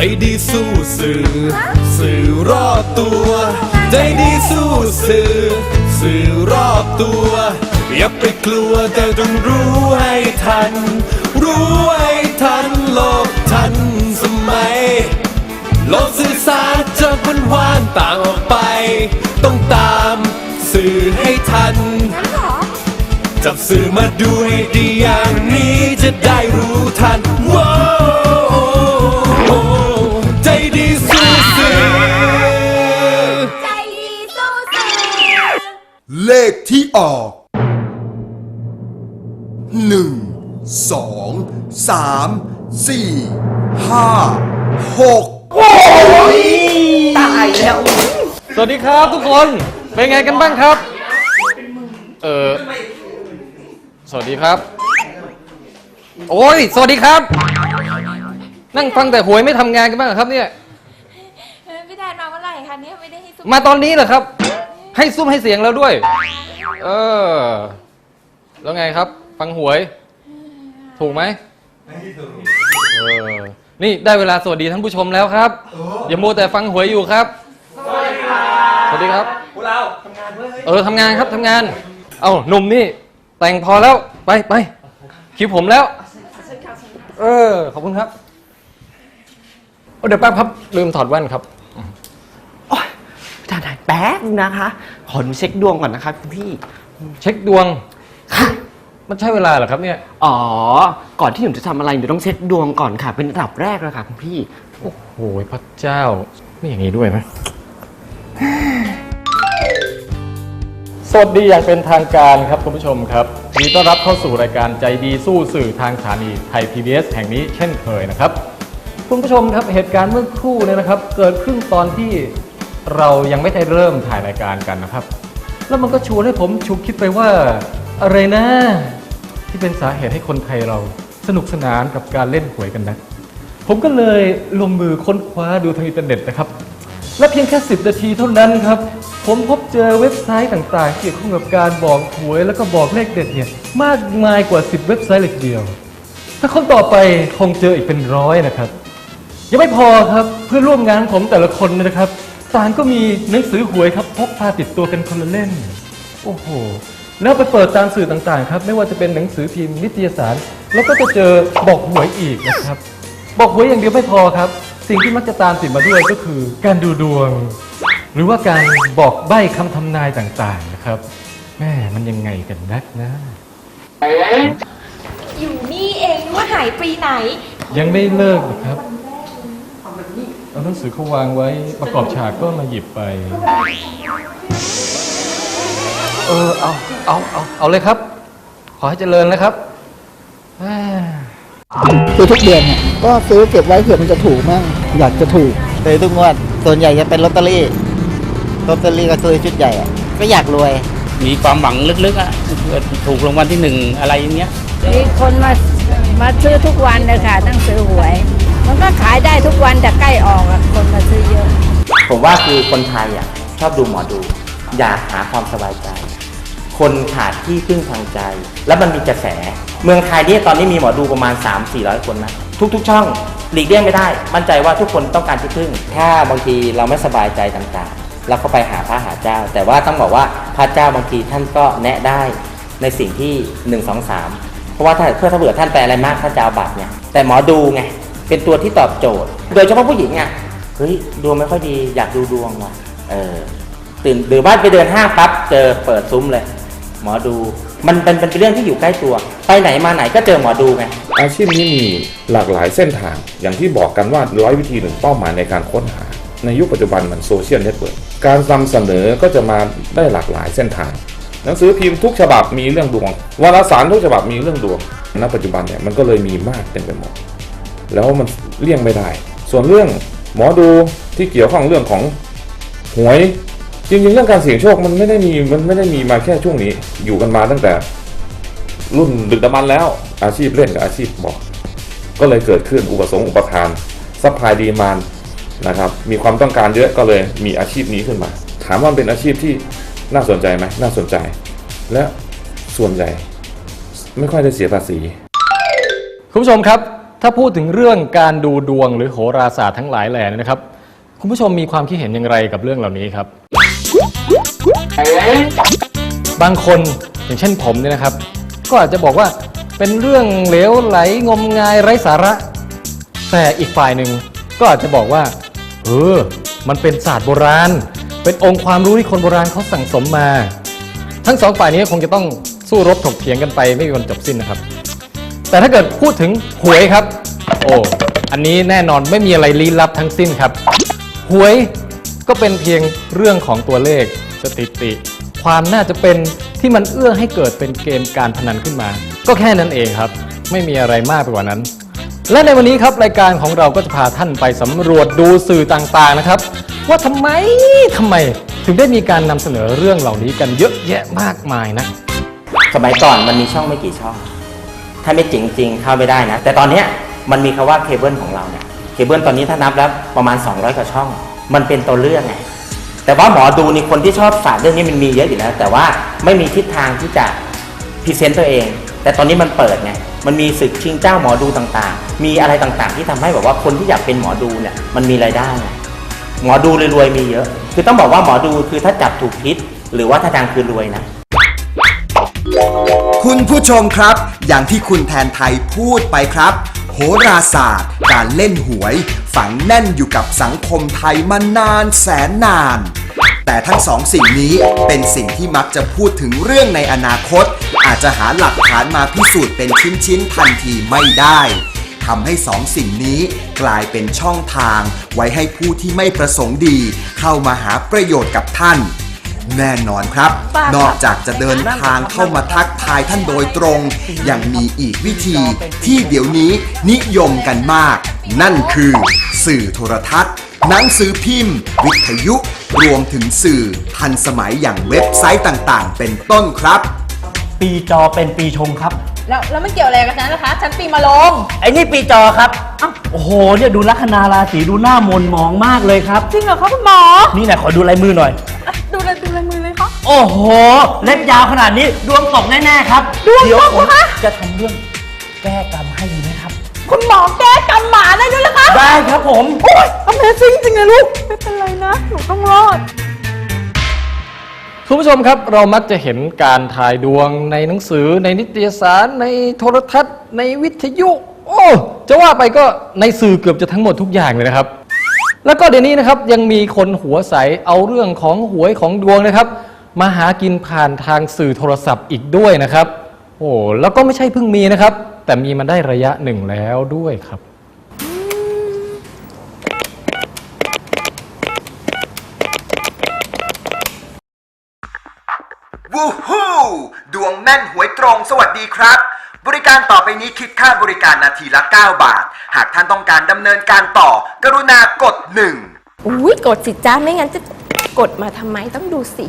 ใจดีสู้สื่อ สื่อรอบตัว ใจดีสู้สื่อ สื่อรอบตัว อย่าไปกลัวแต่ต้องรู้ให้ทัน รู้ให้ทันโลกทันสมัย โลกสื่อสารจากวันวานต่างออกไป ต้องตามสื่อให้ทันจับสื่อมาดูให้ดีอย่างนี้จะได้รู้ทันว้า เลขที่ออก หนึ่ง สอง สาม สี่ ห้า หกสวัสดีครับทุกคน เป็นไงกันบ้างครับ เออสวัสดีครับ โอ้ย สวัสดีครับ นั่งฟังแต่หวยไม่ทำงานกันบ้างเหรอครับเนี่ย เออพี่แทนมาเมื่อไหร่คะเนี่ยไม่ได้ให้ซุปมาตอนนี้เหรอครับ ให้ซุ้มให้เสียงแล้วด้วย เออ แล้วไงครับ ฟังหวย ถูกไหมเออ นี่ได้เวลาสวัสดีท่านผู้ชมแล้วครับ อย่ามัวแต่ฟังหวยอยู่ครับ สวัสดีครับสวัสดีครับพวกเราทำงานด้วยเออทำงานครับทำงาน เอ้าหนุ่มนี่ แต่งพอแล้วไปไปคิวผมแล้ว เออ ขอบคุณครับเอ้าเดี๋ยวแป๊บครับ ลืมถอดแว่นครับ โอ๊ยอาจารย์ถ่าย แป๊บนึงนะคะ ขอหนูเช็คดวงก่อนนะคะคุณพี่ เช็คดวงมันใช่เวลาเหรอครับเนี่ย อ๋อ ก่อนที่หนูจะทำอะไรหนูต้องเช็คดวงก่อนค่ะ เป็นอันดับแรกเลยค่ะคุณพี่ โอ้โหพระเจ้า ไม่อย่างนี้ด้วยนะ สวัสดีอย่างเป็นทางการครับคุณผู้ชมครับยินดีต้อนรับเข้าสู่รายการใจดีสู้สื่อทางสถานีไทย PBS แห่งนี้เช่นเคยนะครับ คุณผู้ชมครับเหตุการณ์เมื่อครู่เนี่ยนะครับ เกิดขึ้นตอนที่ เรายังไม่ได้เริ่มถ่ายรายการกันนะครับ แล้วมันก็ชวนให้ผมฉุกคิดไปว่า อะไรนะ ที่เป็นสาเหตุให้คนไทยเราสนุกสนานกับการเล่นหวยกันนะ ผมก็เลยลงมือค้นคว้าดูทางอินเทอร์เน็ตนะครับ และเพียงแค่ 10 นาทีเท่านั้นครับ ผมพบเจอเว็บไซต์ต่างๆ เกี่ยวข้องกับการบอกหวยแล้วก็บอกเลขเด็ดเนี่ยมากมายกว่า 10 เว็บไซต์เลยทีเดียว ถ้าคนต่อไปคงเจออีกเป็นร้อยนะครับ ยังไม่พอครับเพื่อนร่วมงานผมแต่ละคนนะครับ ต่างก็มีหนังสือหวยครับพกพาติดตัวกันคนละเล่มโอ้โห แล้วไปเปิดตามสื่อต่างๆ ครับ ไม่ว่าจะเป็นหนังสือพิมพ์นิตยสาร แล้วก็จะเจอบอกหวยอีกนะครับ บอกหวยอย่างเดียวไม่พอครับ สิ่งที่มักจะตามติดมาด้วยก็คือ การดูดวง หรือว่าการบอกใบ้คำทำนายต่างๆนะครับแม่มันยังไงกันนักนะ อยู่นี่เองว่าหายปีไหน ยังไม่เลิกหรอกครับ เอาหนังสือเขาวางไว้ประกอบฉากก็มาหยิบไป เออเอาเอาเอาเอาเลยครับ ขอให้เจริญนะครับอ่าซื้อทุกเดือนเนี่ยก็ซื้อเก็บไว้เผื่อมันจะถูกมั่งอยากจะถูกซื้อทุกงวดส่วนใหญ่จะเป็นลอตเตอรี่ลอตเตอรี่ก็ซื้อชุดใหญ่อะก็อยากรวย มีความหวังลึกๆอะเผื่อถูกรางวัลที่หนึ่งอะไรอย่างเงี้ยมีคนมามาซื้อทุกวันเลยค่ะตั้งซื้อหวย มันก็ขายได้ทุกวันแต่ใกล้ออกอะคนมาซื้อเยอะ ผมว่าคือคนไทยอะชอบดูหมอดู อยากหาความสบายใจ คนขาดที่พึ่งทางใจ แล้วมันมีกระแส เมืองไทยเนี่ยตอนนี้มีหมอดูประมาณ 3 4 0 0 คนนะทุกๆ ช่องหลีกเลี่ยงไม่ได้ มั่นใจว่าทุกคนต้องการที่พึ่ง ถ้าบางทีเราไม่สบายใจต่างๆ เราก็ไปหาพระหาเจ้า แต่ว่าต้องบอกว่าพระเจ้าบางทีท่านก็แนะได้ในสิ่งที่ 1 2 3 เพราะว่าถ้าเพื่อถ้าเบื่อท่านแปลอะไรมากท่านจะเอาบัตรเนี่ยแต่หมอดูไง เป็นตัวที่ตอบโจทย์ โดยเฉพาะผู้หญิงอะเฮ้ยดวงไม่ค่อยดีอยากดูดวงว่ะเออตื่นหรือว่าไปเดินห้างปั๊บเจอเปิดซุ้มเลย หมอดูมันเป็นเป็นเรื่องที่อยู่ใกล้ตัว ไปไหนมาไหนก็เจอหมอดูไงอาชีพนี้มีหลากหลายเส้นทาง อย่างที่บอกกันว่าร้อยวิธีหนึ่งเป้าหมายในการค้นหา ในยุคปัจจุบันมันโซเชียลเน็ตเวิร์กการนำเสนอก็จะมาได้หลากหลายเส้นทาง หนังสือพิมพ์ทุกฉบับมีเรื่องดวงวารสารทุกฉบับมีเรื่องดวงณปัจจุบันเนี่ยมันก็เลยมีมากเต็มไปหมด แล้วมันเลี่ยงไม่ได้ ส่วนเรื่องหมอดูที่เกี่ยวข้องเรื่องของหวยจริงๆเรื่องการเสี่ยงโชคมันไม่ได้มีมันไม่ได้มีมาแค่ช่วงนี้ อยู่กันมาตั้งแต่รุ่นดึกดำบรรพ์แล้ว อาชีพเล่นกับอาชีพบอก ก็เลยเกิดขึ้นอุปสงค์อุปทานซัพพลายดีมานนะครับมีความต้องการเยอะก็เลยมีอาชีพนี้ขึ้นมา ถามว่าเป็นอาชีพที่น่าสนใจไหมน่าสนใจ และส่วนใหญ่ไม่ค่อยได้เสียภาษีคุณผู้ชมครับ ถ้าพูดถึงเรื่องการดูดวงหรือโหราศาสตร์ทั้งหลายแหล่เนี่ยนะครับ คุณผู้ชมมีความคิดเห็นอย่างไรกับเรื่องเหล่านี้ครับ บางคนอย่างเช่นผมเนี่ยนะครับ ก็อาจจะบอกว่าเป็นเรื่องเหลวไหลงมงายไร้สาระ แต่อีกฝ่ายหนึ่งก็อาจจะบอกว่าเออมันเป็นศาสตร์โบราณ เป็นองค์ความรู้ที่คนโบราณเขาสั่งสมมา ทั้งสองฝ่ายนี้คงจะต้องสู้รบถกเถียงกันไปไม่มีวันจบสิ้นนะครับ แต่ถ้าเกิดพูดถึงหวยครับ โอ้ อันนี้แน่นอนไม่มีอะไรลี้ลับทั้งสิ้นครับ หวยก็เป็นเพียงเรื่องของตัวเลขสถิติ ความน่าจะเป็นที่มันเอื้อให้เกิดเป็นเกมการพนันขึ้นมา ก็แค่นั้นเองครับ ไม่มีอะไรมากไปกว่านั้น และในวันนี้ครับรายการของเราก็จะพาท่านไปสำรวจดูสื่อต่างๆนะครับ ว่าทำไมทำไมถึงได้มีการนำเสนอเรื่องเหล่านี้กันเยอะแยะมากมายนะ สมัยก่อนมันมีช่องไม่กี่ช่อง ถ้าไม่จริงจริงเข้าไม่ได้นะ แต่ตอนนี้มันมีคำว่าเคเบิลของเราเนี่ยเคเบิลตอนนี้ถ้านับแล้วประมาณ 200กว่าช่อง มันเป็นตัวเลือกไงแต่ว่าหมอดูนี่คนที่ชอบศาสตร์เรื่องนี้มันมีเยอะอยู่แล้วแต่ว่าไม่มีทิศทางที่จะพรีเซนต์ตัวเอง แต่ตอนนี้มันเปิดไงมันมีศึกชิงเจ้าหมอดูต่างๆ มีอะไรต่างๆ ที่ทำให้แบบว่าคนที่อยากเป็นหมอดูเนี่ยมันมีรายได้ไงหมอดูรวยๆมีเยอะ คือต้องบอกว่าหมอดูคือถ้าจับถูกทิศหรือว่าถ้าดังคือรวยนะ คุณผู้ชมครับ อย่างที่คุณแทนไทยพูดไปครับ โหราศาสตร์ การเล่นหวย ฝังแน่นอยู่กับสังคมไทยมานานแสนนาน แต่ทั้งสองสิ่งนี้เป็นสิ่งที่มักจะพูดถึงเรื่องในอนาคต อาจจะหาหลักฐานมาพิสูจน์เป็นชิ้นๆทันทีไม่ได้ทำให้สองสิ่งนี้กลายเป็นช่องทาง ไว้ให้ผู้ที่ไม่ประสงค์ดี เข้ามาหาประโยชน์กับท่าน แน่นอนครับ นอกจากจะเดินทางเข้ามาทักทายท่านโดยตรง ยังมีอีกวิธีที่เดี๋ยวนี้นิยมกันมาก นั่นคือ สื่อโทรทัศน์ หนังสือพิมพ์ วิทยุ รวมถึงสื่อทันสมัยอย่างเว็บไซต์ต่างๆ เป็นต้นครับ ปีจอเป็นปีชงครับ แล้วแล้วมันเกี่ยวอะไรกับฉันนะคะฉันปีมะลง ไอ้นี่ปีจอครับโอ้โหเนี่ยดูลัคนาราศีดูหน้ามนมองมากเลยครับ จริงเหรอคะคุณหมอนี่ไหนขอดูลายมือหน่อย อะดูเลยดูเลยมือเลยคะโอ้โห เล็บยาวขนาดนี้ดวงตกแน่ๆครับดวงตกเดี๋ยวผมเหรอคะจะทำเรื่องแก้กรรมให้ดีไหมครับ คุณหมอแก้กำหมาได้ด้วยเหรอคะได้ครับผม โอ้ย Amazing จริงเลยลูก ไม่เป็นไรนะ หนูต้องรอด คุณผู้ชมครับเรามักจะเห็นการถ่ายดวงในหนังสือในนิตยสารในโทรทัศน์ ในวิทยุ โอ้จะว่าไปก็ในสื่อเกือบจะทั้งหมดทุกอย่างเลยนะครับ แล้วก็เดี๋ยวนี้นะครับยังมีคนหัวใสเอาเรื่องของหวยของดวงนะครับ มาหากินผ่านทางสื่อโทรศัพท์อีกด้วยนะครับ โอ้แล้วก็ไม่ใช่เพิ่งมีนะครับ แต่มีมาได้ระยะหนึ่งแล้วด้วยครับ วู้ฮู้ดวงแม่นหวยตรงสวัสดีครับ บริการต่อไปนี้คิดค่าบริการนาทีละ 9 บาท หากท่านต้องการดำเนินการต่อ กรุณากด1อุ้ยกดสิจ้าไม่งั้นจะกดมาทำไมต้องดูสิ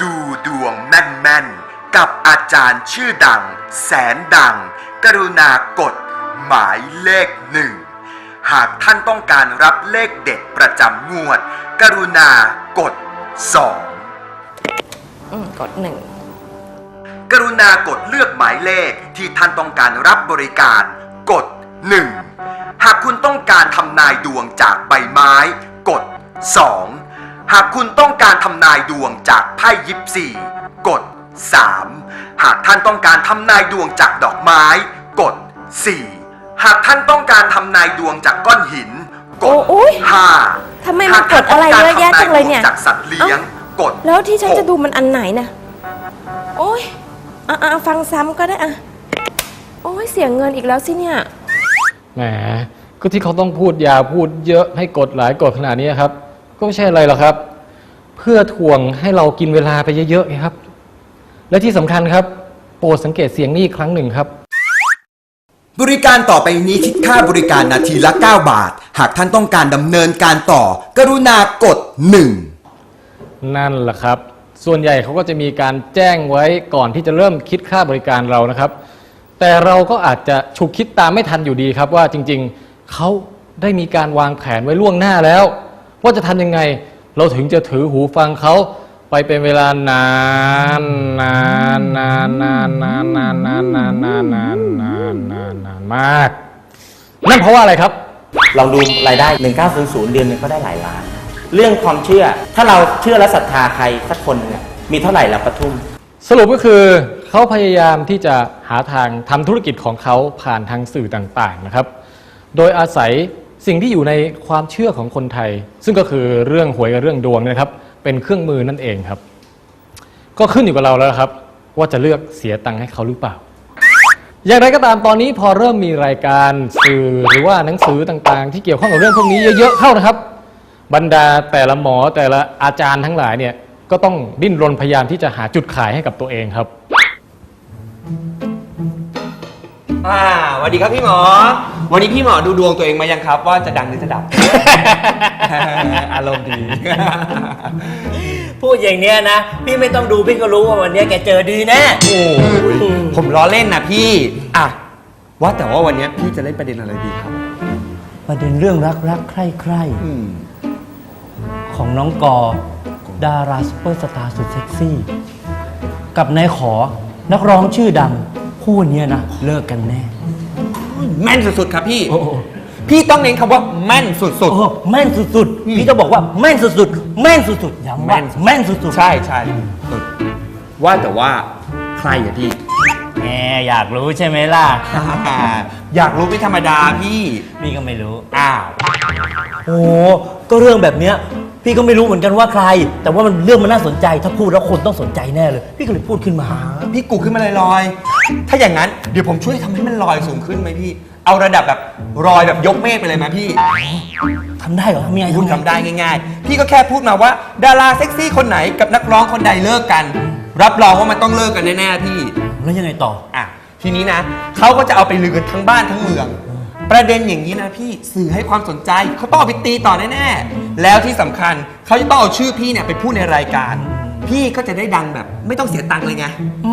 ดูดวงแม่นๆ กับอาจารย์ชื่อดัง แสนดัง กรุณากด หมายเลขหนึ่ง หากท่านต้องการรับเลขเด็ดประจำงวด กรุณากด2 อืมกดหนึ่งกรุณากดเลือกหมายเลขที่ท่านต้องการรับบริการ กด 1 หากคุณต้องการทำนายดวงจากใบไม้ กด 2 หากคุณต้องการทำนายดวงจากไพ่ยิปซีกด 3 หากท่านต้องการทำนายดวงจากดอกไม้ กด 4 หากท่านต้องการทำนายดวงจากก้อนหิน กดโอ้ย 5 ทำไมมันกดอะไรเยอะแยะจังเลยเนี่ยจากสัตว์เลี้ยงกดแล้วที่ฉันจะหกดูมันอันไหนนะโอ้ยอะอะฟังซ้ำก็ได้อะ โอ้ยเสียเงินอีกแล้วสิเนี่ย แหมก็ที่เขาต้องพูดยาวพูดเยอะให้กดหลายกดขนาดนี้ครับ ก็ไม่ใช่อะไรหรอกครับ เพื่อทวงให้เรากินเวลาไปเยอะๆไงครับ และที่สำคัญครับ โปรดสังเกตเสียงนี้อีกครั้งหนึ่งครับ บริการต่อไปนี้คิดค่าบริการนาทีละ 9 บาท หากท่านต้องการดำเนินการต่อ กรุณากด1นั่นแหละครับ ส่วนใหญ่เขาก็จะมีการแจ้งไว้ก่อนที่จะเริ่มคิดค่าบริการเรานะครับ แต่เราก็อาจจะฉุกคิดตามไม่ทันอยู่ดีครับว่าจริงๆเขาได้มีการวางแผนไว้ล่วงหน้าแล้ว ว่าจะทำยังไงเราถึงจะถือหูฟังเขา ไปเป็นเวลานานนานนานนานนานนานนานนานนานนานนานนานนานมาก นั่นเพราะว่าอะไรครับ ลองดูรายได้ 1900 เดือนหนึงก็ได้หลายล้าน เรื่องความเชื่อ ถ้าเราเชื่อและศรัทธาใครสักคนหนึงอะมีเท่าไหร่เราก็ทุ่ม สรุปก็คือเขาพยายามที่จะหาทางทำธุรกิจของเขาผ่านทางสื่อต่างๆนะครับ โดยอาศัยสิ่งที่อยู่ในความเชื่อของคนไทย ซึ่งก็คือเรื่องหวยกับเรื่องดวงเนยนะครับ เป็นเครื่องมือนั่นเองครับ ก็ขึ้นอยู่กับเราแล้วครับ ว่าจะเลือกเสียตังค์ให้เขาหรือเปล่า อย่างไรก็ตามตอนนี้พอเริ่มมีรายการสื่อหรือว่าหนังสือต่างๆ ที่เกี่ยวข้องกับเรื่องพวกนี้เยอะๆเข้านะครับ บรรดาแต่ละหมอแต่ละอาจารย์ทั้งหลายเนี่ยก็ต้องดิ้นรนพยายามที่จะหาจุดขายให้กับตัวเองครับ อ่าสวัสดีครับพี่หมอ วันนี้พี่หมอดูดวงตัวเองมายังครับ ว่าจะดังหรือจะดับ อารมณ์ดี พูดอย่างเนี้ยนะ พี่ไม่ต้องดูพี่ก็รู้ว่าวันเนี้ยแกเจอดีแน่ โอ้ยผมล้อเล่นนะพี่ อะ ว่าแต่ว่าวันนี้พี่จะเล่นประเด็นอะไรดีครับ ประเด็นเรื่องรักรักใคร่ใคร่อืมของน้องกอ ดาราซุปเปอร์สตาร์สุดเซ็กซี่ กับนายขอนักร้องชื่อดังคู่เนี้ยนะ เลิกกันแน่ แม่นสุดๆครับพี่ โอ้โห พี่ต้องเน้นคำว่าแม่นสุด โอ้โหแม่นสุดๆพี่จะบอกว่าแม่นสุดๆ แม่นสุดๆย้ำว่าแม่นสุดๆใช่ใช่สุดว่าแต่ว่าใครอะพี่ๆแหมอยากรู้ใช่ไหมล่ะ อยากรู้ไม่ธรรมดาพี่ พี่ก็ไม่รู้ อ้าว โอ้โหก็เรื่องแบบเนี้ย พี่ก็ไม่รู้เหมือนกันว่าใคร แต่ว่ามันเรื่องมันน่าสนใจ ถ้าพูดแล้วคนต้องสนใจแน่เลย พี่ก็เลยพูดขึ้นมา พี่กุขึ้นมาลอยๆถ้าอย่างนั้นเดี๋ยวผมช่วยทำให้มันลอยสูงขึ้นไหมพี่ เอาระดับแบบลอยแบบยกเมฆไปเลยไหมพี่ ทำได้เหรอทำยังไงพูดทำไงทำได้ง่าย ๆ พี่ก็แค่พูดมาว่า ดาราเซ็กซี่คนไหนกับนักร้องคนใดเลิกกัน รับรองว่ามันต้องเลิกกันแน่ๆพี่ แล้วยังไงต่อ อะทีนี้นะเขาก็จะเอาไปลือกันทั้งบ้านทั้งเมือง ประเด็นอย่างนี้นะพี่สื่อให้ความสนใจเขาต้องเอาไปตีต่อแน่ๆแล้วที่สำคัญเขาจะต้องเอาชื่อพี่เนี่ยไปพูดในรายการ พี่ก็จะได้ดังแบบ ไม่ต้องเสียตังค์เลยไง อื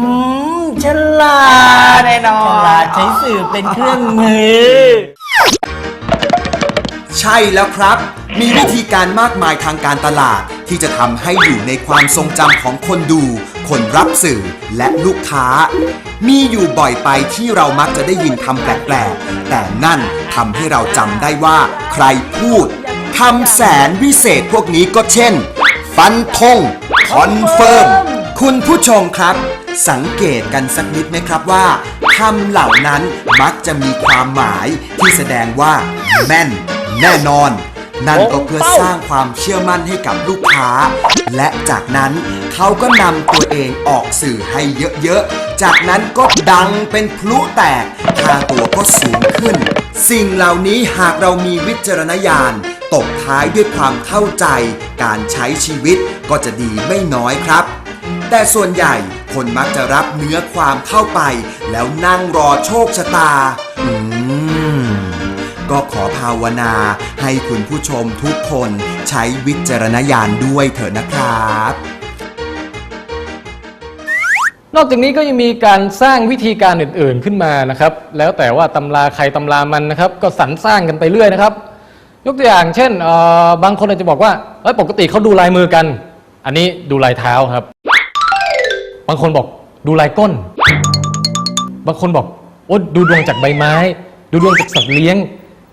มฉลาดแน่นอน ฉลาดใช้สื่อเป็นเครื่องมือ ใช่แล้วครับ มีวิธีการมากมายทางการตลาด ที่จะทำให้อยู่ในความทรงจำของคนดู คนรับสื่อและลูกค้า มีอยู่บ่อยไปที่เรามักจะได้ยินคำแปลกๆ แต่นั่นทำให้เราจำได้ว่า ใครพูดคำแสนวิเศษพวกนี้ก็เช่น ฟันธงคอนเฟิร์มคุณผู้ชมครับ สังเกตกันสักนิดไหมครับว่าคำเหล่านั้นมักจะมีความหมายที่แสดงว่า แม่น แน่นอน นั่นก็เพื่อสร้างความเชื่อมั่นให้กับลูกค้า และจากนั้นเขาก็นำตัวเองออกสื่อให้เยอะๆ จากนั้นก็ดังเป็นพลุแตกค่าตัวก็สูงขึ้น สิ่งเหล่านี้หากเรามีวิจารณญาณตบท้ายด้วยความเข้าใจ การใช้ชีวิตก็จะดีไม่น้อยครับ แต่ส่วนใหญ่คนมักจะรับเนื้อความเข้าไป แล้วนั่งรอโชคชะตาอืม ก็ขอภาวนาให้คุณผู้ชมทุกคนใช้วิจารณญาณด้วยเถอะนะครับ นอกจากนี้ก็ยังมีการสร้างวิธีการอื่นๆขึ้นมานะครับ แล้วแต่ว่าตำราใครตำรามันนะครับ ก็สรรสร้างกันไปเรื่อยนะครับ ยกตัวอย่างเช่นเอ่อบางคนอาจจะบอกว่าเอ้ยปกติเขาดูลายมือกัน อันนี้ดูลายเท้าครับ บางคนบอกดูลายก้น บางคนบอกโอ้ดูดวงจากใบไม้ ดูดวงจากสัตว์เลี้ยง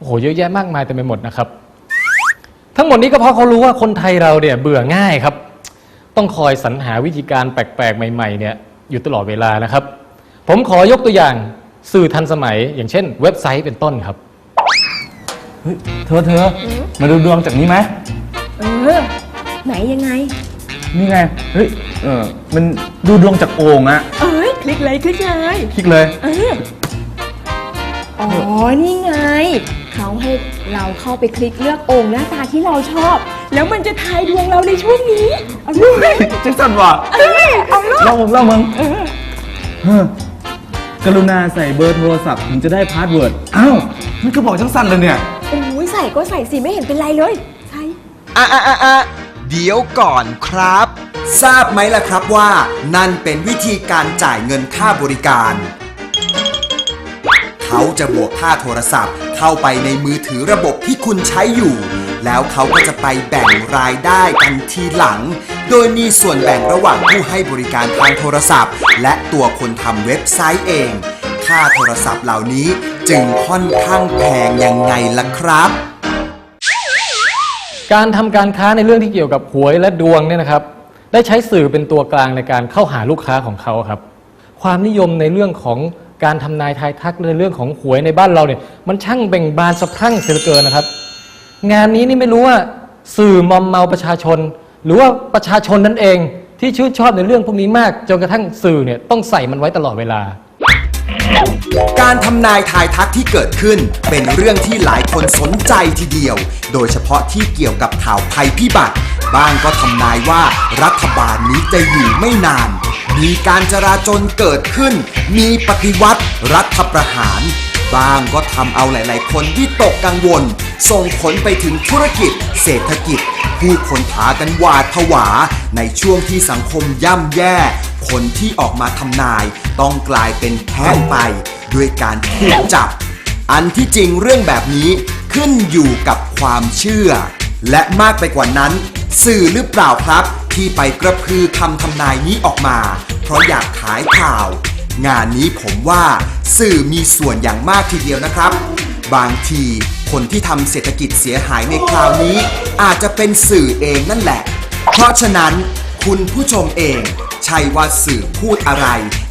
โอ้โหเยอะแยะมากมายเต็มไปหมดนะครับ ทั้งหมดนี้ก็เพราะเขารู้ว่าคนไทยเราเนี่ยเบื่อง่ายครับ ต้องคอยสรรหาวิธีการแปลกๆ ใหม่ๆเนี่ยอยู่ตลอดเวลานะครับ ผมขอยกตัวอย่างสื่อทันสมัย อย่างเช่น เว็บไซต์เป็นต้นครับเธอเธอมาดูดวงจากนี้ไหมเออ ไหนยังไง นี่ไงเฮ้ยเออมันดูดวงจากโอ่งอะเอ้ยคลิกเลยคลิกเลย คลิกเลย เอออ๋อ นี่ไง เขาให้เราเข้าไปคลิกเลือกโอ่งหน้าตาที่เราชอบ แล้วมันจะทายดวงเราในช่วงนี้เอาลูกจังสันว่ะเออเอาลูกเล่ามึงเล่ามึงเฮ้อกรุณาใส่เบอร์โทรศัพท์ถึงจะได้พาสเวิร์ด อ้าวมันก็บอกจังสันเลยเนี่ย โอ้ยใส่ก็ใส่สิไม่เห็นเป็นไรเลยใช่อะอะอะอะเดี๋ยวก่อนครับ ทราบไหมล่ะครับว่า นั่นเป็นวิธีการจ่ายเงินค่าบริการ เขาจะบวกค่าโทรศัพท์ เข้าไปในมือถือระบบที่คุณใช้อยู่ แล้วเขาก็จะไปแบ่งรายได้กันทีหลัง โดยมีส่วนแบ่งระหว่างผู้ให้บริการทางโทรศัพท์ และตัวคนทำเว็บไซต์เอง ค่าโทรศัพท์เหล่านี้จึงค่อนข้างแพงยังไงล่ะครับ การทำการค้าในเรื่องที่เกี่ยวกับหวยและดวงเนี่ยนะครับ ได้ใช้สื่อเป็นตัวกลางในการเข้าหาลูกค้าของเขาครับ ความนิยมในเรื่องของ การทำนายทายทักในเรื่องของหวยในบ้านเราเนี่ยมันช่างเบ่งบานสะพรั่งเสียเหลือเกินนะครับ งานนี้นี่ไม่รู้ว่าสื่อมอมเมาประชาชน หรือว่าประชาชนนั่นเองที่ชื่นชอบในเรื่องพวกนี้มาก จนกระทั่งสื่อเนี่ยต้องใส่มันไว้ตลอดเวลา การทำนายทายทักที่เกิดขึ้น เป็นเรื่องที่หลายคนสนใจทีเดียว โดยเฉพาะที่เกี่ยวกับข่าวภัยพิบัติ บ้างก็ทำนายว่ารัฐบาลนี้จะอยู่ไม่นาน มีการจราจนเกิดขึ้น มีปฏิวัติรัฐประหาร บ้างก็ทำเอาหลายๆ คนวิตกกังวล ส่งผลไปถึงธุรกิจ เศรษฐกิจ ผู้คนพากันหวาดผวา ในช่วงที่สังคมย่ำแย่ คนที่ออกมาทำนายต้องกลายเป็นแพ้ไปด้วยการถูกจับ อันที่จริงเรื่องแบบนี้ขึ้นอยู่กับความเชื่อ และมากไปกว่านั้น สื่อหรือเปล่าครับ ที่ไปกระพือคำทำนายนี้ออกมา เพราะอยากขายข่าว งานนี้ผมว่าสื่อมีส่วนอย่างมากทีเดียวนะครับ บางทีคนที่ทำเศรษฐกิจเสียหายในคราวนี้ อาจจะเป็นสื่อเองนั่นแหละ เพราะฉะนั้น คุณผู้ชมเอง ใช่ว่าสื่อพูดอะไร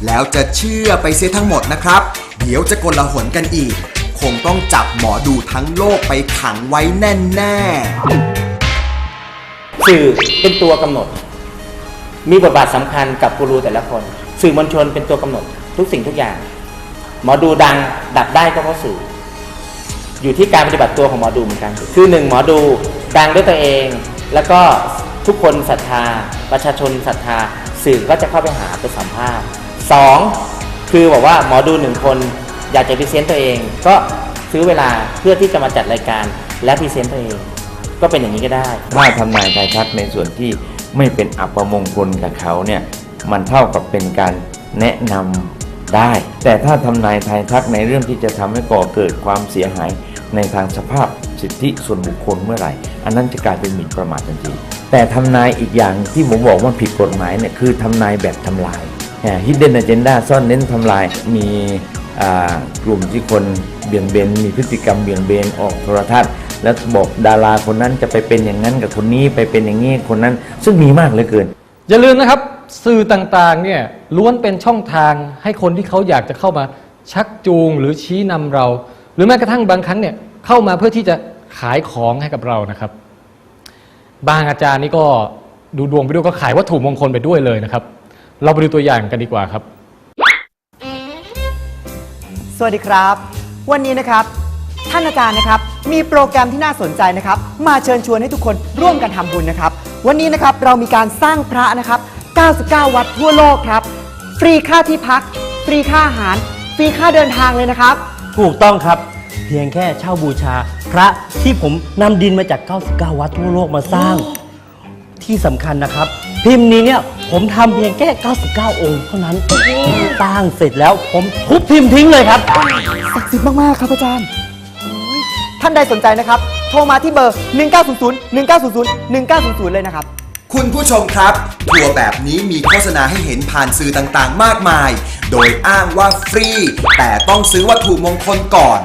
แล้วจะเชื่อไปเสียทั้งหมดนะครับ เดี๋ยวจะกลหนกันอีก คงต้องจับหมอดูทั้งโลกไปขังไว้แน่ๆสื่อเป็นตัวกำหนด มีบทบาทสำคัญกับกูรูแต่ละคน สื่อมวลชนเป็นตัวกำหนด ทุกสิ่งทุกอย่าง หมอดูดังดับได้ก็เพราะสื่อ อยู่ที่การปฏิบัติตัวของหมอดูเหมือนกัน คือหนึ่งหมอดูดังด้วยตัวเอง แล้วก็ ทุกคนศรัทธา ประชาชนศรัทธา สื่อก็จะเข้าไปหาไปสัมภาษณ์สองคือบอกว่าหมอดูหนึ่งคนอยากจะพรีเซนต์ตัวเอง ก็ซื้อเวลาเพื่อที่จะมาจัดรายการและพรีเซนต์ตัวเอง ก็เป็นอย่างนี้ก็ได้ถ้าทำนายทายทักในส่วนที่ไม่เป็นอัปมงคลกับเขาเนี่ยมันเท่ากับเป็นการแนะนำได้ แต่ถ้าทำนายทายทักในเรื่องที่จะทำให้ก่อเกิดความเสียหายในทางสภาพสิทธิส่วนบุคคลเมื่อไหร่ อันนั้นจะกลายเป็นหมิ่นประมาททันที แต่ทำนายอีกอย่างที่ผมบอกว่าผิดกฎหมายเนี่ยคือทำนายแบบทำลาย hidden agenda ซ่อนเน้นทำลายมีอ่ากลุ่มที่คนเบี่ยงเบนมีพฤติกรรมเบี่ยงเบนออกโทรทัศน์ แล้วบอกดาราคนนั้นจะไปเป็นอย่างนั้นกับคนนี้ไปเป็นอย่างนี้คนนั้น ซึ่งมีมากเหลือเกิน อย่าลืมนะครับสื่อต่างๆเนี่ยล้วนเป็นช่องทางให้คนที่เขาอยากจะเข้ามาชักจูงหรือชี้นำเรา หรือแม้กระทั่งบางครั้งเนี่ยเข้ามาเพื่อที่จะขายของให้กับเรานะครับ บางอาจารย์นี่ก็ดูดวงไปด้วยก็ขายวัตถุมงคลไปด้วยเลยนะครับ เราไปดูตัวอย่างกันดีกว่าครับ สวัสดีครับ วันนี้นะครับ ท่านอาจารย์นะครับ มีโปรแกรมที่น่าสนใจนะครับ มาเชิญชวนให้ทุกคนร่วมกันทำบุญนะครับ วันนี้นะครับเรามีการสร้างพระนะครับ 99 วัดทั่วโลกครับ ฟรีค่าที่พัก ฟรีค่าอาหาร ฟรีค่าเดินทางเลยนะครับ ถูกต้องครับ เพียงแค่เช่าบูชา พระที่ผมนำดินมาจาก 99 วัดทั่วโลกมาสร้าง ที่สำคัญนะครับ พิมพ์นี้เนี่ยผมทำเพียงแค่ 99 องค์เท่านั้นสร้างเสร็จแล้วผมทุบพิมพ์ทิ้งเลยครับ ศักดิ์สิทธิ์มากๆครับอาจารย์โอ้ยท่านใดสนใจนะครับ โทรมาที่เบอร์ 1900 1900 1900 เลยนะครับ คุณผู้ชมครับ ทัวร์แบบนี้มีโฆษณาให้เห็นผ่านสื่อต่างๆ มากมาย โดยอ้างว่าฟรี แต่ต้องซื้อวัตถุมงคลก่อน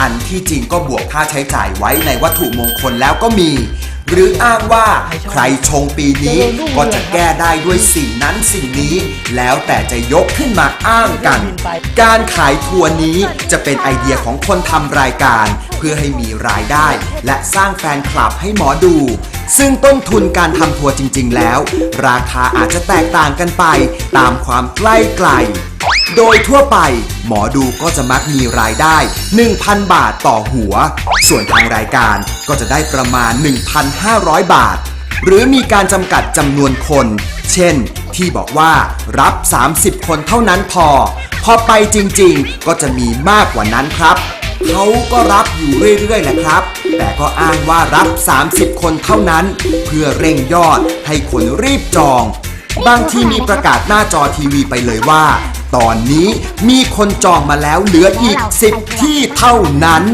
อันที่จริงก็บวกค่าใช้จ่ายไว้ในวัตถุมงคลแล้วก็มี หรืออ้างว่าใครชงปีนี้ก็จะแก้ได้ด้วยสิ่งนั้นสิ่งนี้ แล้วแต่จะยกขึ้นมาอ้างกัน การขายทัวร์นี้จะเป็นไอเดียของคนทำรายการ เพื่อให้มีรายได้ และสร้างแฟนคลับให้หมอดูซึ่งต้นทุนการทำทัวร์จริง ๆ แล้ว ราคาอาจจะแตกต่างกันไปตามความใกล้ไกล โดยทั่วไป หมอดูก็จะมักมีรายได้ 1,000 บาทต่อหัว ส่วนทางรายการก็จะได้ประมาณ 1,500 บาท หรือมีการจำกัดจำนวนคน เช่น ที่บอกว่ารับ 30 คนเท่านั้นพอ พอไปจริงๆ ก็จะมีมากกว่านั้นครับเขาก็รับอยู่เรื่อยๆแหละครับ แต่ก็อ้างว่ารับ 30 คนเท่านั้น เพื่อเร่งยอดให้คนรีบจอง บางทีมีประกาศหน้าจอทีวีไปเลยว่า ตอนนี้มีคนจองมาแล้วเหลืออีก 10 ที่เท่านั้น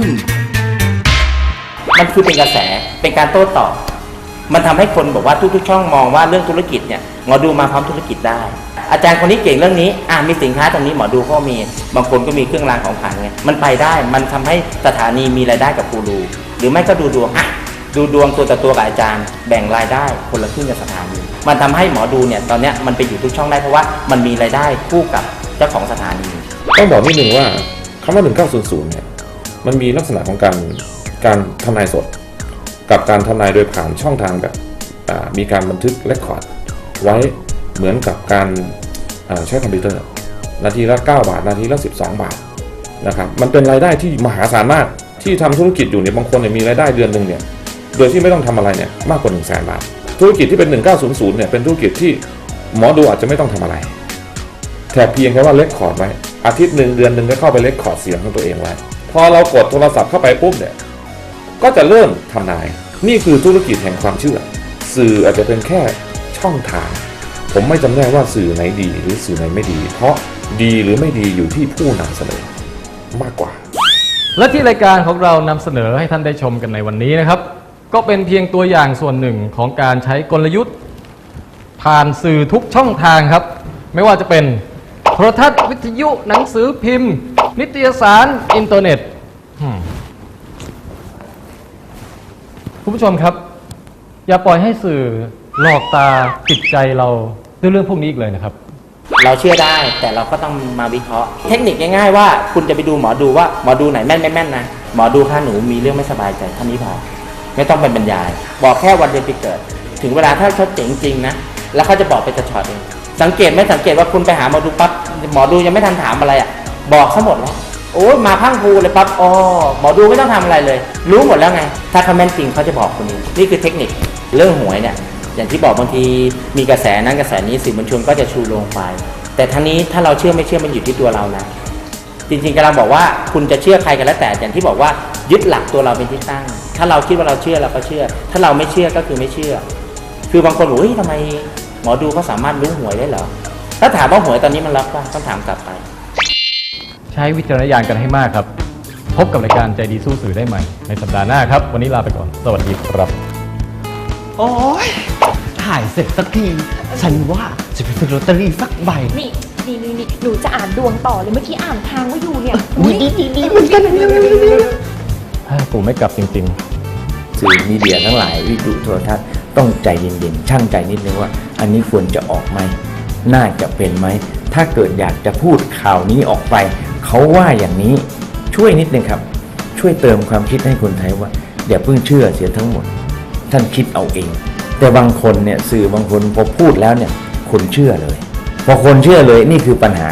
มันคือเป็นกระแสเป็นการโต้ตอบ มันทำให้คนบอกว่าทุกๆช่องมองว่าเรื่องธุรกิจเนี่ยหมอดูมาพร้อมธุรกิจได้ อาจารย์คนนี้เก่งเรื่องนี้อ่ามีสินค้าตรงนี้หมอดูก็มีบางคนก็มีเครื่องรางของขลังไงมันไปได้มันทำให้สถานีมีรายได้กับกูรูหรือไม่ก็ดูดวงอะดูดวงตัวต่อตัวกับอาจารย์ แบ่งรายได้คนละครึ่งกับสถานีมันทำให้หมอดูเนี่ยตอนเนี้ยมันไปอยู่ทุกช่องได้เพราะว่ามันมีรายได้คู่กับ เจ้าของสถานี ต้องบอกนิดนึงว่าคำว่า 1900 เนี่ย มันมีลักษณะของการการทำนายสด กับการทำนายโดยผ่านช่องทางแบบมีการบันทึกเรคคอร์ดไว้เหมือนกับการใช้คอมพิวเตอร์ นาทีละ 9 บาท นาทีละ 12 บาทนะครับมันเป็นรายได้ที่มหาศาลมากที่ทำธุรกิจอยู่เนี่ยบางคนเนี่ยมีรายได้เดือนหนึ่งเนี่ยโดยที่ไม่ต้องทำอะไรเนี่ยมากกว่า1 0 0 0 0แสนบาทธุรกิจที่เป็น 1900เนี่ยเป็นธุรกิจที่หมอดูอาจจะไม่ต้องทำอะไร แค่เพียงแค่ว่าเลคคอร์ดไว้ อาทิตย์หนึ่งเดือนหนึ่งก็เข้าไปเลคคอร์ดเสียงของตัวเองไว้ พอเรากดโทรศัพท์เข้าไปปุ๊บเนี่ย ก็จะเริ่มทำนาย นี่คือธุรกิจแห่งความเชื่อ สื่ออาจจะเป็นแค่ช่องทาง ผมไม่จำแนกว่าสื่อไหนดีหรือสื่อไหนไม่ดี เพราะดีหรือไม่ดีอยู่ที่ผู้นำเสนอมากกว่า และที่รายการของเรานำเสนอให้ท่านได้ชมกันในวันนี้นะครับ ก็เป็นเพียงตัวอย่างส่วนหนึ่งของการใช้กลยุทธ์ ผ่านสื่อทุกช่องทางครับ ไม่ว่าจะเป็น โทรทัศน์วิทยุหนังสือพิมพ์ นิตยสารอินเทอร์เน็ตคุณผู้ชมครับ อย่าปล่อยให้สื่อหลอกตาปิดใจเราด้วยเรื่องพวกนี้อีกเลยนะครับ เราเชื่อได้แต่เราก็ต้องมาวิเคราะห์ เทคนิคง่ายๆว่าคุณจะไปดูหมอดูว่าหมอดูไหนแม่นไม่แม่นนะหมอดูถ้าหนูมีเรื่องไม่สบายใจท่านี้พอไม่ต้องเป็นบรรยาย บอกแค่วันเดือนปีเกิด ถึงเวลาถ้าเขาเจ๋งจริงนะแล้วเขาจะบอกเป็นช็อตเอง สังเกตไหม่สังเกตว่าคุณไปหาหมอดูปั๊บหมอดูยังไม่ทันถามอะไรอะ บอกเขาหมดแล้วโอ้ยมาพังพูเลยปั๊บอ๋อหมอดูไม่ต้องทำอะไรเลย รู้หมดแล้วไง ถ้าเขาแม่นจริงเขาจะบอกคุณเองนี่คือเทคนิคเรื่องหวยเนี่ยอย่างที่บอกบางทีมีกระแสนั้นกระแสนี้สื่อมวลชนก็จะชูลงไป แต่ทั้งนี้ถ้าเราเชื่อไม่เชื่อมันอยู่ที่ตัวเรานะจริงๆกำลังบอกว่าคุณจะเชื่อใครกันแล้วแต่อย่างที่บอกว่ายึดหลักตัวเราเป็นที่ตั้ง ถ้าเราคิดว่าเราเชื่อเราก็เชื่อ ถ้าเราไม่เชื่อก็คือไม่เชื่อ คือบางคนบอกเฮ้ยทำไม หมอดูเขาสามารถรู้หวยได้เหรอ ถ้าถามว่าหวยตอนนี้มันรับป่ะต้องถามกลับไป ใช้วิจารณญาณกันให้มากครับ พบกับรายการใจดีสู้สื่อได้ใหม่ ในสัปดาห์หน้าครับ วันนี้ลาไปก่อน สวัสดีครับ โอ้ยถ่ายเสร็จสักที ฉันว่าจะไปซื้อลอตเตอรี่สักใบ นี่นี่นี่นี่หนูจะอ่านดวงต่อเลยเมื่อกี้อ่านทางว่าอยู่เนี่ยดีดีดีดีเหมือนกันปู่ไม่กลับจริงสื่อมีเดียทั้งหลายวิทยุโทรทัศน์ต้องใจเย็นๆช่างใจนิดนึงว่า อันนี้ควรจะออกไหมน่าจะเป็นไหม ถ้าเกิดอยากจะพูดข่าวนี้ออกไป เขาว่าอย่างนี้ช่วยนิดนึงครับ ช่วยเติมความคิดให้คนไทยว่า อย่าเพิ่งเชื่อเสียทั้งหมด ท่านคิดเอาเอง แต่บางคนเนี่ยสื่อบางคนพอพูดแล้วเนี่ยคนเชื่อเลย พอคนเชื่อเลยนี่คือปัญหา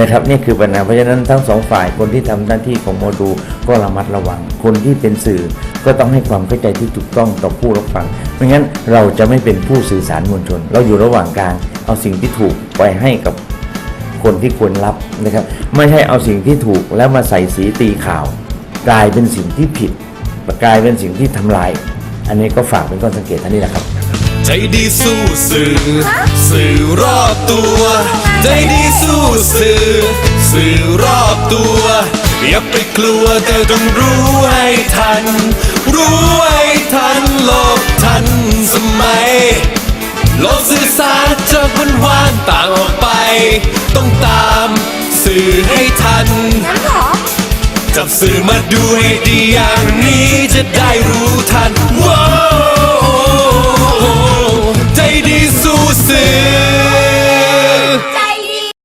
นะครับนี่คือปัญหาเพราะฉะนั้นทั้งสองฝ่ายคนที่ทำหน้าที่ของโมดูก็ระมัดระวังคนที่เป็นสื่อ ก็ต้องให้ความเข้าใจที่ถูกต้องต่อผู้รับฟังไม่งั้นเราจะไม่เป็นผู้สื่อสารมวลชน เราอยู่ระหว่างกลาง เอาสิ่งที่ถูกไปให้กับคนที่ควรรับนะครับ ไม่ใช่เอาสิ่งที่ถูกแล้วมาใส่สีตีข่าว กลายเป็นสิ่งที่ผิดกลายเป็นสิ่งที่ทำลาย อันนี้ก็ฝากเป็นข้อสังเกตท่านนี้นะครับ ใจดีสู้สื่อ สื่อรอบตัว ใจดีสู้สื่อ สื่อรอบตัว อย่าไปกลัวแต่ต้องรู้ให้ทัน รู้ให้ทันโลกทันสมัย โลกสื่อสารจากวันวานต่างออกไป ต้องตามสื่อให้ทัน จับสื่อมาดูให้ดีอย่างนี้จะได้รู้ทันว้าใจดีสู้สื่อ